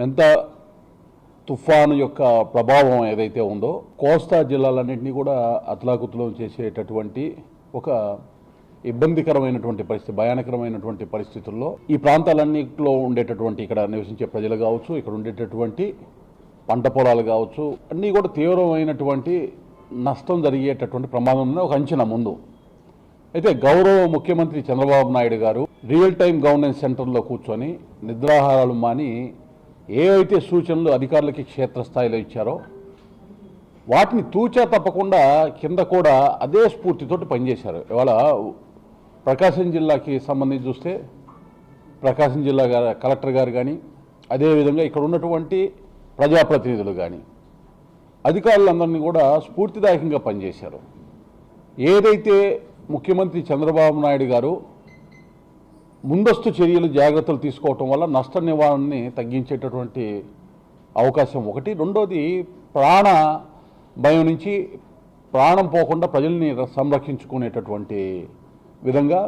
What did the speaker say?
మెంత తుఫాను యొక్క ప్రభావం ఏదైతే ఉందో కోస్తా జిల్లాలన్నింటినీ కూడా అతలాకుతలం చేసేటటువంటి ఒక ఇబ్బందికరమైనటువంటి పరిస్థితి భయానకరమైనటువంటి పరిస్థితుల్లో ఈ ప్రాంతాలన్నింటిలో ఉండేటటువంటి ఇక్కడ నివసించే ప్రజలు కావచ్చు ఇక్కడ ఉండేటటువంటి పంట పొలాలు కావచ్చు అన్నీ కూడా తీవ్రమైనటువంటి నష్టం జరిగేటటువంటి ప్రమాదం ఒక అంచనా ముందు. అయితే గౌరవ ముఖ్యమంత్రి చంద్రబాబు నాయుడు గారు రియల్ టైం గవర్నెన్స్ సెంటర్లో కూర్చొని నిద్రాహారాలు మాని ఏవైతే సూచనలు అధికారులకి క్షేత్రస్థాయిలో ఇచ్చారో వాటిని తూచా తప్పకుండా కింద కూడా అదే స్ఫూర్తితోటి పనిచేశారు. ఇవాళ ప్రకాశం జిల్లాకి సంబంధించి చూస్తే ప్రకాశం జిల్లా గారు కలెక్టర్ గారు కానీ అదేవిధంగా ఇక్కడ ఉన్నటువంటి ప్రజాప్రతినిధులు కానీ అధికారులందరినీ కూడా స్ఫూర్తిదాయకంగా పనిచేశారు. ఏదైతే ముఖ్యమంత్రి చంద్రబాబు నాయుడు గారు ముందస్తు చర్యలు జాగ్రత్తలు తీసుకోవటం వల్ల నష్ట నివారణని తగ్గించేటటువంటి అవకాశం ఒకటి. రెండోది ప్రాణ భయం నుంచి ప్రాణం పోకుండా ప్రజల్ని ర- సంరక్షించుకునేటటువంటి విధంగా